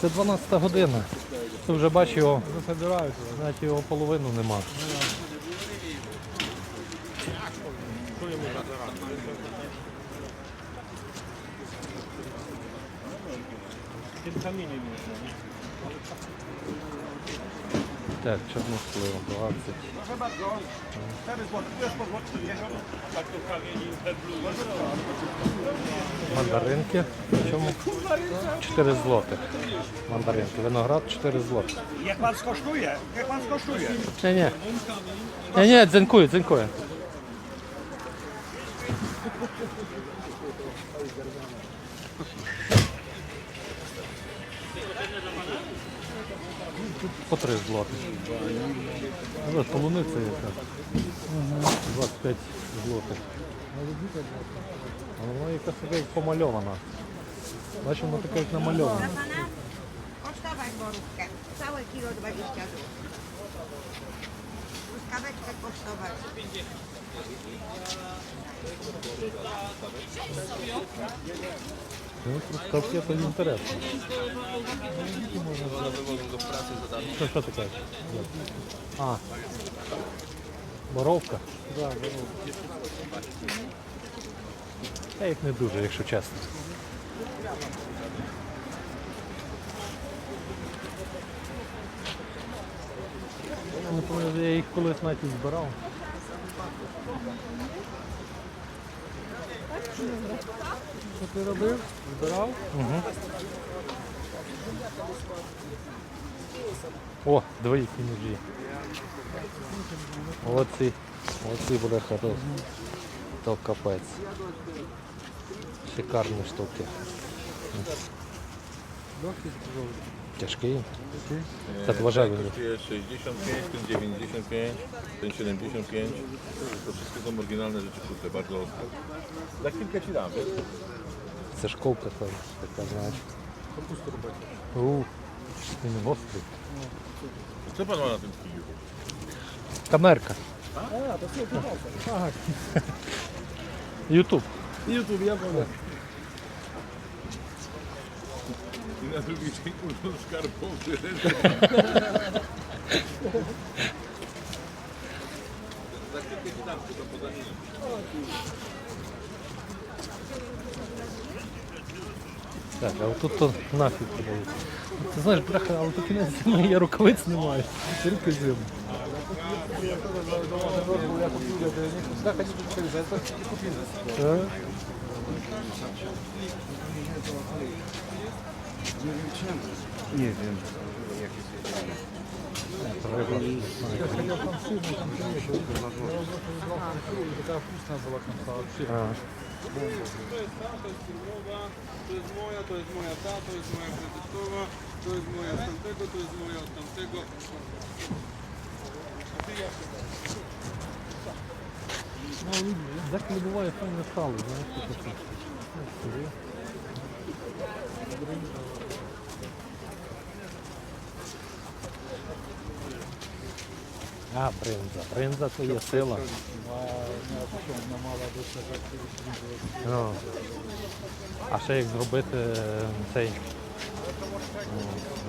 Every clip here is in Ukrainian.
Це 12 година. Ти вже бачиш його, навіть його половину нема. Так, чорнослив 20. Proszę bardzo. 4 zł. Tu jest po złoty 50. Tak to kamieni Мандаринки. В чому? 4 злотих. Мандаринки. Виноград 4 злотих. Jak pan skosztuje, jak pan skosztuje. Ні, ні. Ні, ні, дзинкує, дзинкує. Тут по 3 злоти. Ось полуниця яка. 25 злотих. А Вона яка така помальована. Бачиш, вона така як намальована. Kosztować borówkę. Całe kilo 20 zł. Truskaweczkę kosztować. Ну, truskawki to інтересно. Що, що таке? А, боровка? Да, боровка. Я їх не дуже, якщо чесно. Я не пам'ятаю, я їх колись навіть збирав. Що ти робив? Збирав? Угу. О, двоїх ножі. Оці, оці буде хорош. То капець. Шикарні штуки. Легкий Ciężki? Tatuażowy. Ten kosztuje 65, ten 95, ten 75. To wszystko są oryginalne rzeczy, kurde, bardzo ostre. Za chwilkę ci dam. Chcesz kołkę twoją pokazać? To pusto robić. Uuu, ten ostry. Co pan ma na tym kiju? Kamerka. A, to sobie Tak. YouTube. YouTube, ja wolę. Dzień kurczą skarbowy. Za chwilkę ci dam, tylko poza nim. Так, а тут то нафіг подають. Ти знаєш, бляха, але тут кінець зими, я рукавиць не маю. Тільки не. Е? Nie wiem. Така вкусна була конфа. А. To jest ta, to jest firmowa, to jest moja, to jest moja ta, to jest moja kredytowa, to jest moja z tamtego, to jest moja od tamtego. Ну, деколи буває файне стало, знаєш, таке. що. А, бринза. Бринза то є сила. Ну. А ще як зробити е, цей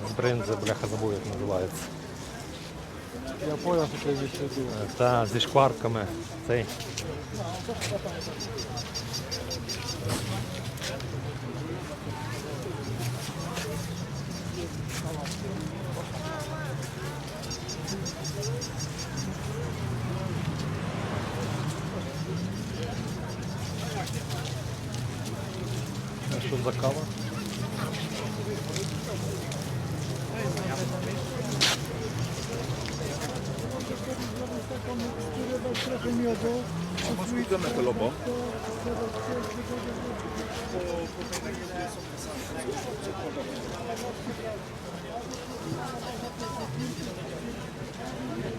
з бринзи, бляха забув, як називається. Я понял, що ти весь сюди. Е, Та зі шкварками. Цей. А Що за кава? Skutujemy to lobo.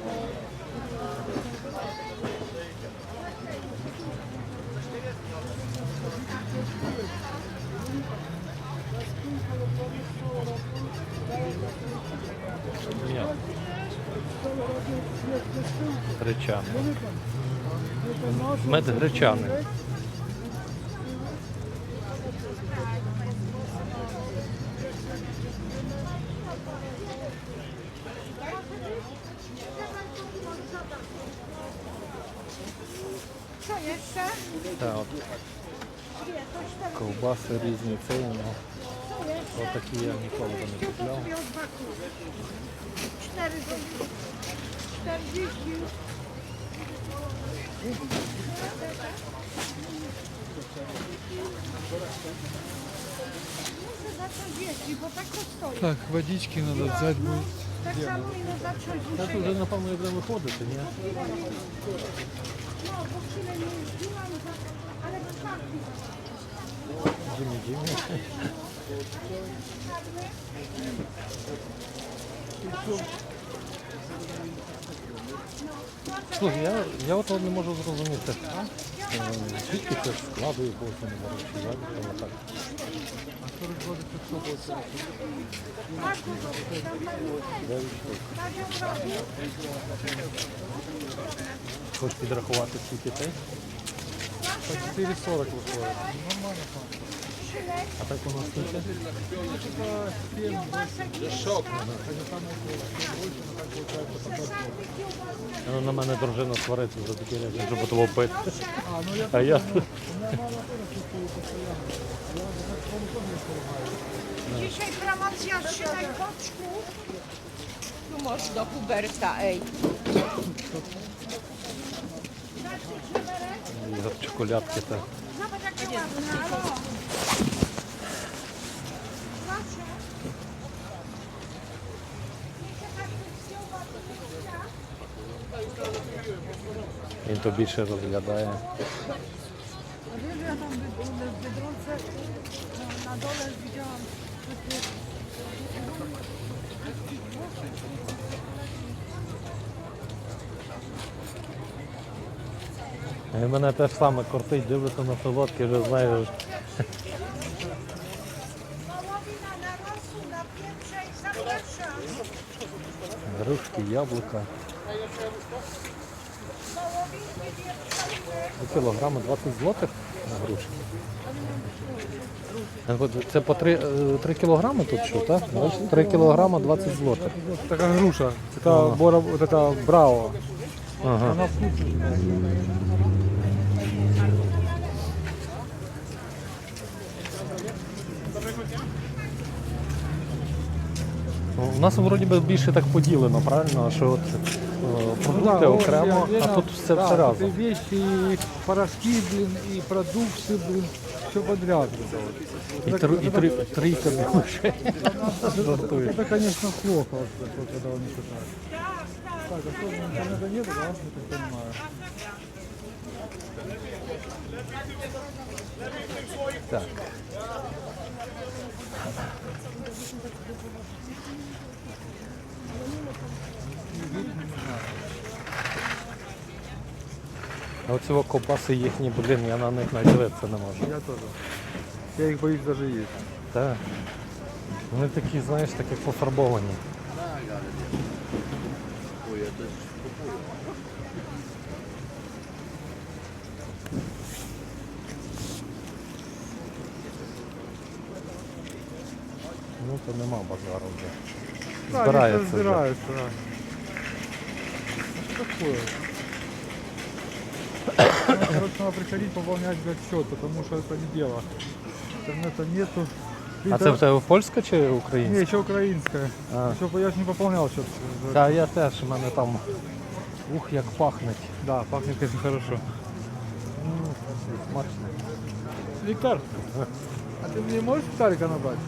Ні. гречани. Мед гречаний. Ковбаси різні, це ну, Co jeszcze? отакі я ніколи би не купляв. Kupił dwa kół. Cztery złote. Czterdzieści. Muszę zacząć jeździć, bo tak to stoi. Так, водички надо взять будет. Tak samo ile zacząć Та muszę тут вже, напевно, як будемо виходити, ні? No, bo chwilę nie jeździłam, ale w parku. Джиммі, Джиммі. Слухай, я, я от не можу зрозуміти, е, звідки це складу якогось не можу, чи як воно так. Хочеш підрахувати скільки ти? По 4,40 выходит. А так у нас скільки? Ну, на мене дружина свариться за такі речі, щоб того пити. А я Dzisiaj promocja szynek boczków. Tu masz do Huberta, ej. за чоколядки та. Zobacz jakie ładne, halo. Він то більше розглядає. І мене теж саме кортить, дивлюся на солодкі, вже zapraszam. Грушки, яблука. Кілограми 20 злотих на грушки. Це по 3, 3 кілограми тут що, так? 3 кілограма 20 злотих. Такая груша. Это бора, вот это браво. Ага. Вкусная. Ну, У нас вроді би більше так поділено, правильно? Що от е, продукти окремо, а тут все, все разом. Вещи, и порошки, блин, и продукты, блин, все подряд. І, три, і три, трійка грошей. Жартую. Это, конечно, плохо, он не хватает. Так, а что, интернета нету, да? Я так понимаю. Так. А оці ковбаси їхні, блін, я на них навіть не можу. Я тоже. Я их боюсь даже есть. Так. Вони такі, знаєш, такі пофарбовані. Ну то нема базару вже. Да, Збирається вже. разбираются, да. Такое? Ну, Короче, надо приходить пополнять блядь, счет, потому что это не дело. Интернета нету. А це в тебе польська чи Не, українська? еще украинская. А. Еще я ж не пополнял счет. Та я теж, у мене там ух, як пахнеть. Да, пахнет, конечно, хорошо. М, Смачно. Виктор, а ты мне можешь Тарика набрать?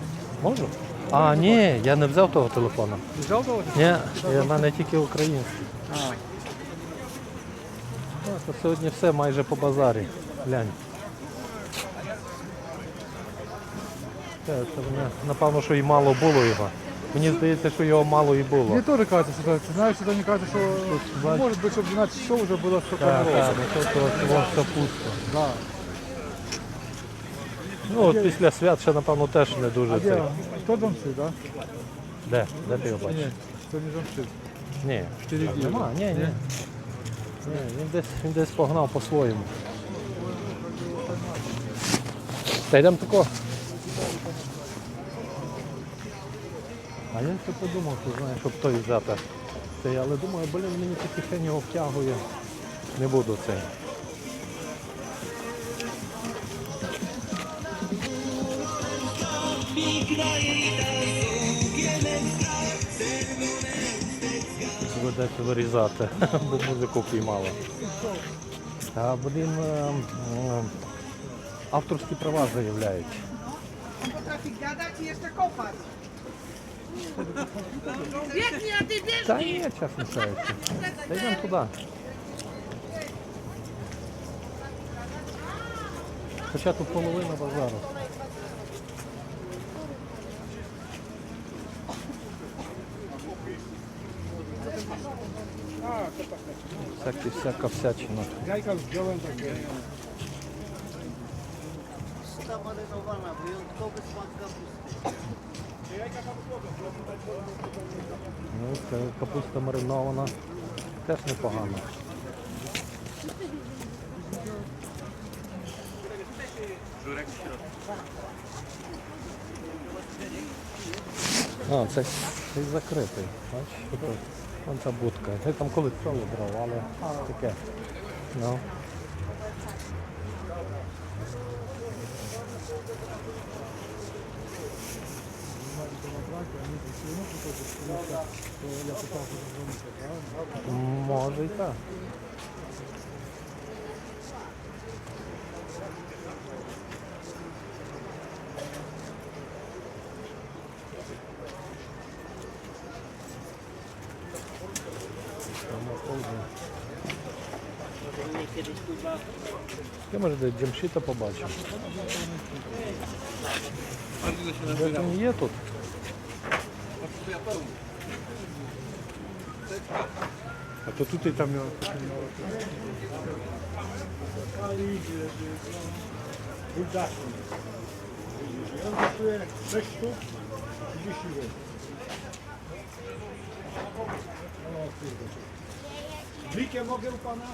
Можу? А, ні, я не взяв того телефона. Ты взял того? Ні, я- в мене тільки український. А, Ну, то сьогодні все майже по базарі. Глянь. Це, це мене, напевно, що і мало було його. Мені здається, що його мало і було. мне тоже кажется, что это, знаешь, что мне кажется, что бач- может быть, чтобы 12 часов уже было столько Так, народу. так, ну, то, то, то все пусто. Да. Ну, от після свят ще, напевно, теж не дуже А цей. где? Кто замшит, да? Де? Де ти його бачиш? Нет, кто не замшит. Ні. Впереди. Нема, ні, ні. Не, він десь він десь погнав по-своєму. Та йдемо тако. А я ще подумав, ти знаєш, щоб той взяти. Цей, але думаю, блін, мені такі його втягує. Не буду цей. Big night. Доведеться вирізати, бо музику піймала. А, блін, е, е, авторські права заявляють. Та ні, чесно кажучи. Та йдемо туди. Хоча тут половина базару. Всяка всячина. Wyjątkowy smak kapusty. Ну, це капуста маринована. Теж непогано. А, це цей закритий. Бачиш, вон ця будка. Я там колись соло брав, але таке. Ну. Може і так. Ja może dojdziemy się to pobawić. Ja to nie tu. A to tutaj tam miał... Bulgarski. On kosztuje 6 sztuk 30 zł. Blikę mogę u Pana?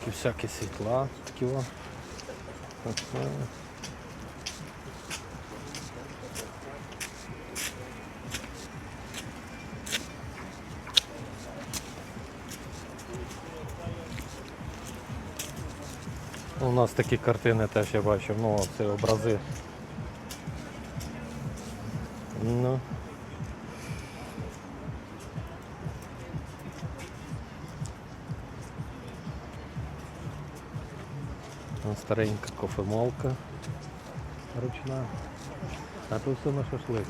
Такі всякі світла, такі о. У нас такі картини теж я бачив, ну це образи. Ну. Старенька кофемолка ручна. А тут все на шашлик.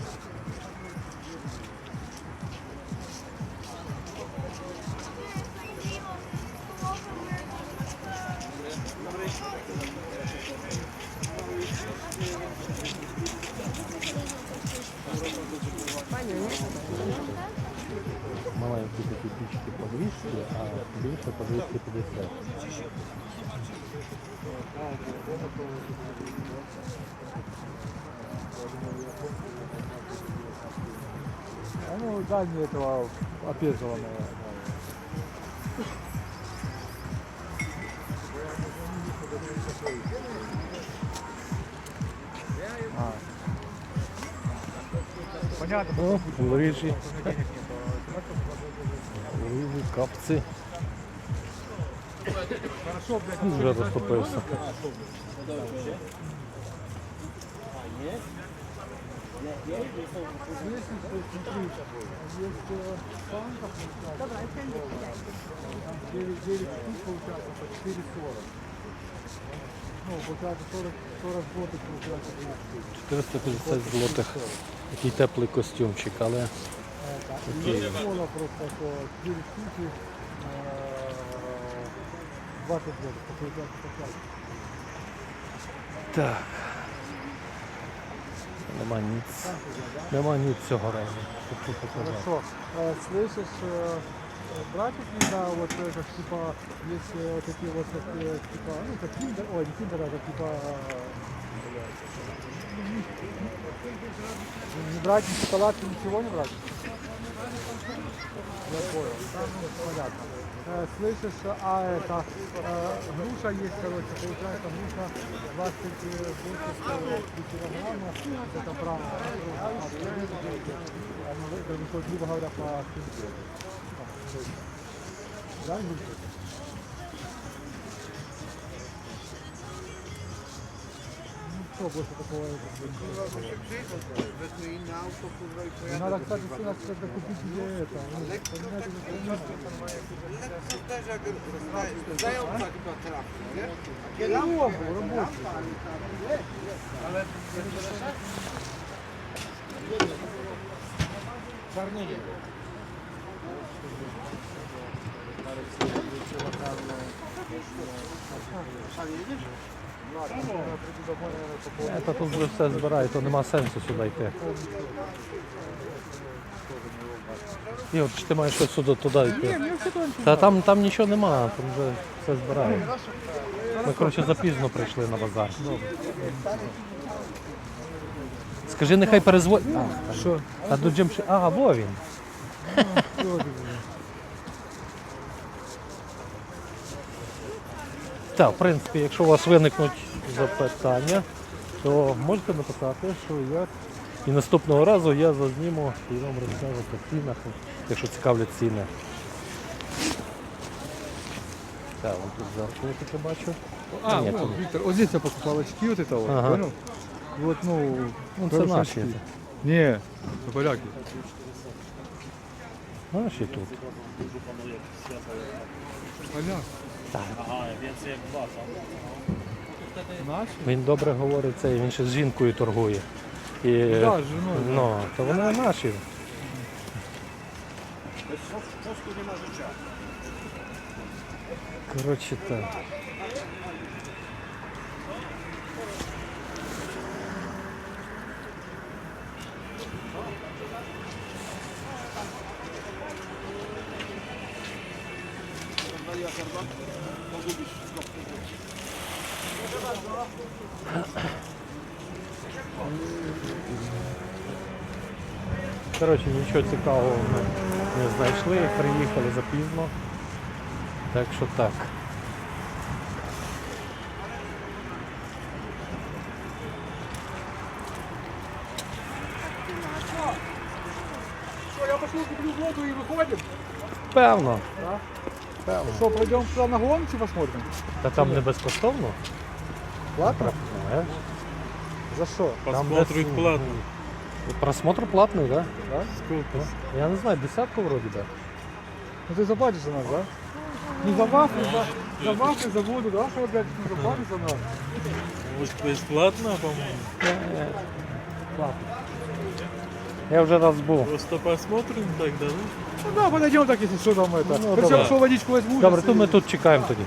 А ну дай мне этого опезованного. А. Понятно. О, лижі. Лижі, капці. Хорошо, блядь. Вже розтопився. Если смотри, есть э, банка, получается, там 9, 9 штук получается по 4,40. Ну, получается 40, 40 злотых получается 9 штук. 450 злотих. Такий теплий костюмчик, але Это. И Окей. есть кола просто по 4 штуки, э, 20 злотых, по получается по 5. так. Нема ніц. Нема ніц цього разу. Щоб тут показати. Хорошо. Э, Слышишь, э, братик иногда вот это типа есть э, такие вот такие, типа, ну как киндер, ой, не киндер, это типа э, блядь, не брать ни шоколадки, ничего не брать? Я понял. Там, ну, понятно. э, слышишь, а это, э, груша есть, короче, получается груша 28 килограмма, это правда, а это выходит, грубо говоря, по 700. Да, груша? obłoś to koło euro. Kurwa, bo się przyjdą, wezmę inne auto, kurwa i pojadę. No ale ta dziewczyna chce to kupić gdzie je tak tam. Lekko też jak zająca tak chyba trafi, nie? Kiedy łowu, roboty. Ale... Czarnienie. Parę chwil, trzeba tam... Szanie jedziesz? Це тут вже все збирає, то нема сенсу сюди йти. Ігор, чи ти маєш щось сюди туди йти? Та там, там нічого нема, там вже все збирає. Ми, коротше, запізно прийшли на базар. Скажи, нехай перезвонить. Що? а до Джемши. А, во він. Так, в принципі, якщо у вас виникнуть запитання, то можете написати, що я і наступного разу я зазніму і вам розкажу по цінах, якщо цікавлять ціни. Так, вон тут зверху я таке бачу. А, Нет, вот, нет. Виктор, вот здесь я покупал очки, вот это вот, Ага. понял? Вот, ну, Ну, це хорошие наші. очки. Не, это поляки. Наші тут. Поляк. Він добре говорить це, він ще з жінкою торгує. І, Да, жіною. Ну, то вони наші. Коротше czosnku nie ma życia. Коротше нічого цікавого ми не знайшли, приїхали запізно. Так що так. Что, я пошел куплю воду и выходим? Певно. Певно. Что, пройдем туда на гонки посмотрим? Та там не безкоштовно? Платно? Знаєш? За что? Там десь, платно. Просмотр платний, так? Да? Сколько? Да? Я не знаю, десятку вроді, так. Ну ты заплатишь за нас, да? Ну за вафли, за, за вафли, за воду, да? Что опять не заплатишь за нас? Может, бесплатно, по-моему? Платно. Я вже раз был. Просто посмотрим тогда, ну? Ну да, подойдем так, если что там это. Ну, Причем, давай. что водичку возьму. Добре, то ми тут чекаємо тоді.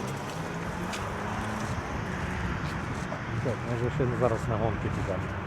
Так, може ще зараз на гонки підемо.